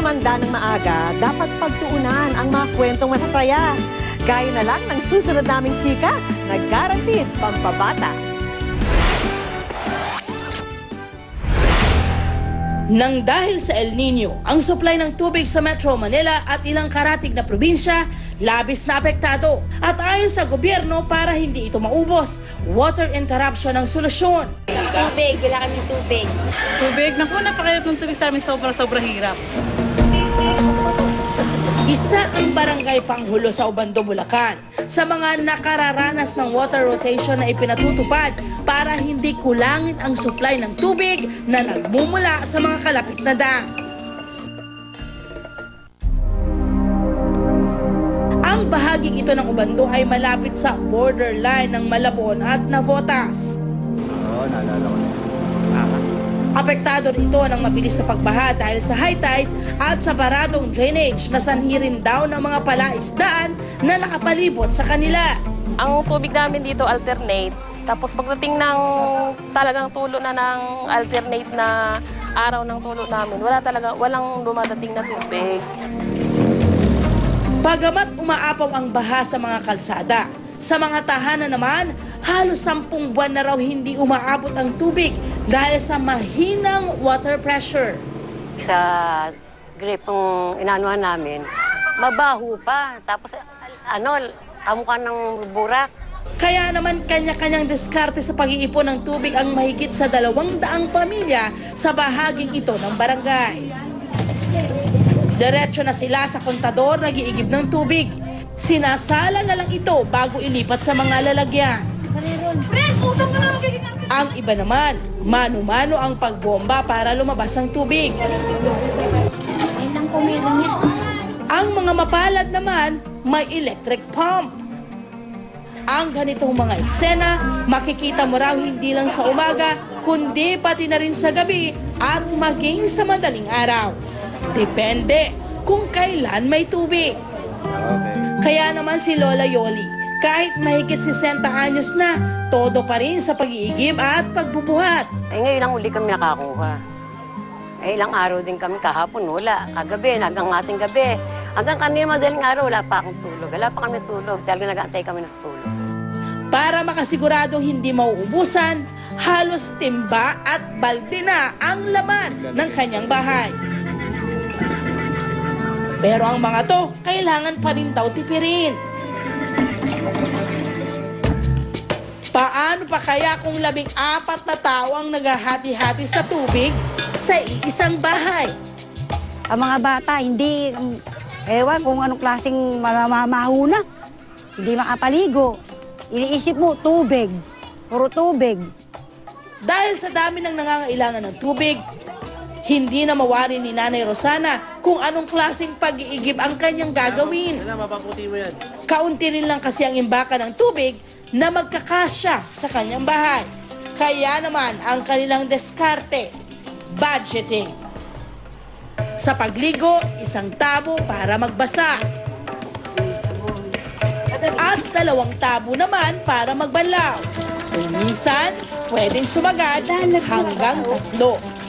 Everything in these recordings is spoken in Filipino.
tumanda ng maaga, dapat pagtuunan ang mga kwentong masasaya. Gaya na lang ng susunod naming chika na guaranteed pampabata. Nang dahil sa El Nino, ang supply ng tubig sa Metro Manila at ilang karatig na probinsya labis na apektado. At ayon sa gobyerno, para hindi ito maubos, water interruption ang solusyon. Tubig, wala kami tubig. Tubig, naku, napakahirap ng tubig sa amin, sobra-sobra hirap. Isa ang barangay Panghulo sa Ubando, Bulacan sa mga nakararanas ng water rotation na ipinatutupad para hindi kulangin ang supply ng tubig na nagmumula sa mga kalapit na dam. Ang bahaging ito ng Ubando ay malapit sa borderline ng Malabon at Navotas. Oo, naalala ko na. Apektado rin ito ng mabilis na pagbaha dahil sa high tide at sa baradong drainage na sanhi rin daw ng mga palaisdaan na nakapalibot sa kanila. Ang tubig namin dito alternate. Tapos pagdating ng talagang tulo na ng alternate na araw ng tulo namin, wala talaga, walang dumadating na tubig. Bagamat umaapaw ang baha sa mga kalsada, sa mga tahanan naman, halos sampung buwan na raw hindi umaabot ang tubig dahil sa mahinang water pressure. sa gripong inanuhan namin, mabaho pa. Tapos ano, kamukha ng burak. Kaya naman kanya-kanyang diskarte sa pag-iipon ng tubig ang mahigit sa dalawang daang pamilya sa bahaging ito ng barangay. Diretso na sila sa kontador nag-iigib ng tubig. Sinasala na lang ito bago ilipat sa mga lalagyan. Ang iba naman, mano-mano ang pagbomba para lumabas ang tubig. Ang mga mapalad naman, may electric pump. Ang ganitong mga eksena, makikita mo raw hindi lang sa umaga, kundi pati na rin sa gabi at maging sa madaling araw. Depende kung kailan may tubig. Kaya naman si Lola Yoli, kahit mahigit 60 anyos na, todo pa rin sa pag-iigib at pagbubuhat. Eh ngayon lang uli kami nakakuha. Eh ilang araw din kami kahapon, wala. Kagabi, hanggang ating gabi. Hanggang kanina madaling araw, wala pa akong tulog. Wala pa kami tulog. Talaga nag-aantay kami ng tulog. Para makasiguradong hindi mauubusan, halos timba at balde na ang laman ng kanyang bahay. Pero ang mga to, kailangan pa rin daw tipirin. Paano pa kaya kung labing apat na tao ang naghahati-hati sa tubig sa iisang bahay? Ang mga bata, hindi, ewan kung anong klaseng mamamahuna. Hindi makapaligo. Iniisip mo, tubig. Puro tubig. Dahil sa dami ng nangangailangan ng tubig, hindi na mawari ni Nanay Rosana kung anong klaseng pag-iigib ang kanyang gagawin. Kaunti rin lang kasi ang imbaka ng tubig na magkakasya sa kanyang bahay. Kaya naman ang kanilang diskarte, budgeting. Sa pagligo, isang tabo para magbasa. At dalawang tabo naman para magbanlaw. Kung minsan, pwedeng sumagad hanggang tatlo.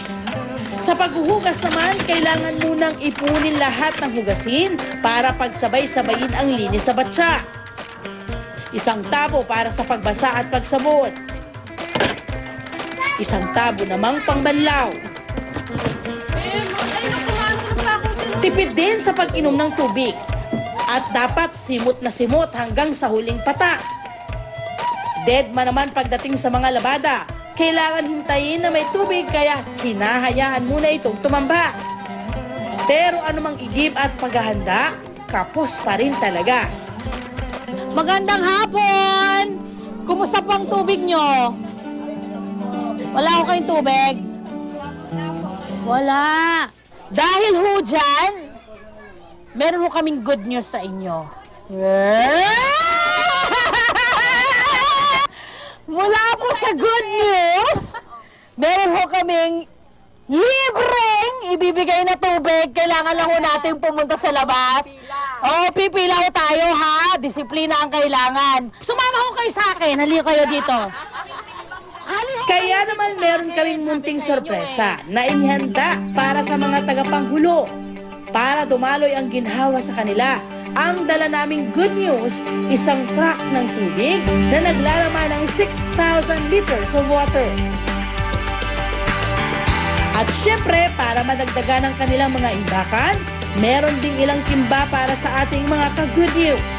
Sa paghuhugas naman, kailangan munang ipunin lahat ng hugasin para pagsabay-sabayin ang linis sa batsa. Isang tabo para sa pagbasa at pagsabon. Isang tabo namang pangbanlaw. Tipid din sa pag-inom ng tubig. At dapat simot na simot hanggang sa huling patak. Dead man naman pagdating sa mga labada, kailangan hintayin na may tubig kaya hinahayaan muna itong tumamba. Pero anumang igib at paghahanda, kapos pa rin talaga. Magandang hapon! Kumusta po ang tubig nyo? Wala ko kayong tubig? Wala. Dahil ho dyan, meron ho kaming good news sa inyo. Mula po sa good news, meron ho kaming libreng ibibigay na tubig. Kailangan lang ho natin pumunta sa labas. Oo, pipila ho tayo ha. Disiplina ang kailangan. Sumama ho kayo sa akin. Halika kayo dito. Kaya naman meron kaming munting sorpresa na inihanda para sa mga tagapanghulo. Para dumaloy ang ginhawa sa kanila. Ang dala naming good news, isang truck ng tubig na naglalaman ng 6,000 liters of water. At syempre, para madagdagan ang kanilang mga imbakan, meron ding ilang timba para sa ating mga ka-good news.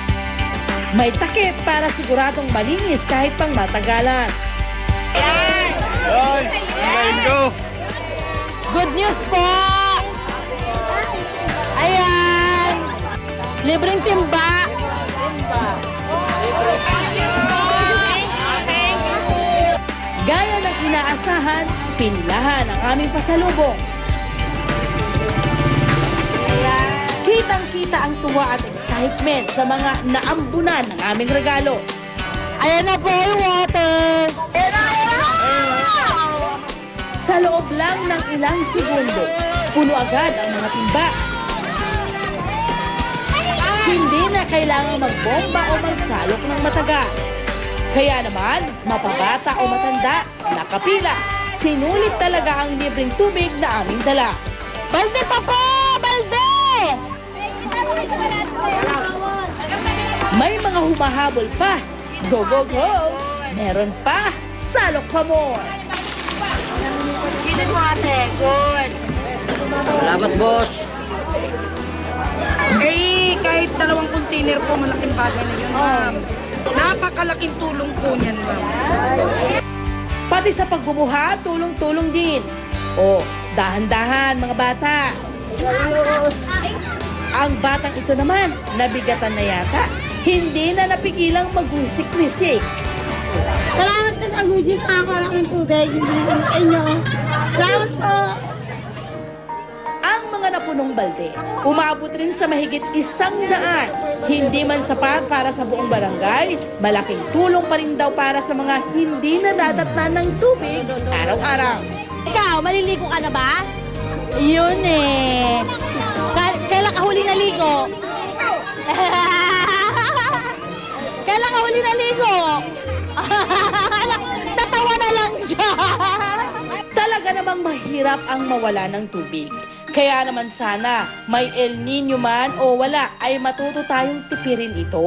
May takip para siguradong malinis kahit pang matagalan. Ay! Let's go! Good news po! Libreng timba! Gaya ng inaasahan, pinilahan ang aming pasalubong. Kitang-kita ang tuwa at excitement sa mga naambunan ng aming regalo. Ayan na po yung water! Sa loob lang ng ilang segundo, puno agad ang mga timba. Hindi na kailangang magbomba o magsalok ng mataga. Kaya naman, mapabata o matanda, nakapila, sinulit talaga ang libreng tubig na aming dala. Balde pa po! Balde! May mga humahabol pa. Go, go, go! Meron pa! Salok pa water. Good. Salamat, boss. Kahit dalawang container po, malaking bagay na yun, ma'am. Napakalaking tulong po niyan, ma'am. Pati sa pagbubuha, tulong-tulong din. O, dahan-dahan mga bata. Ang batang ito naman, nabigatan na yata. Hindi na napigilang magwisik-wisik. Salamat po sa goodies na ako lang ng tubig. Hindi sa inyo. Salamat po. Napunong balde, umabot rin sa mahigit isang daan. Hindi man sapat para sa buong barangay, malaking tulong pa rin daw para sa mga hindi nadadatnan ng tubig araw-araw. Ikaw, maliligo ka na ba? Yun eh. Ka- kailan ka huli naligo? kailan ka huli naligo? Tatawa na lang siya. Talaga namang mahirap ang mawala ng tubig. Kaya naman sana, may El Nino man o wala, ay matuto tayong tipirin ito.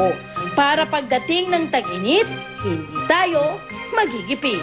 Para pagdating ng tag-init, hindi tayo magigipit.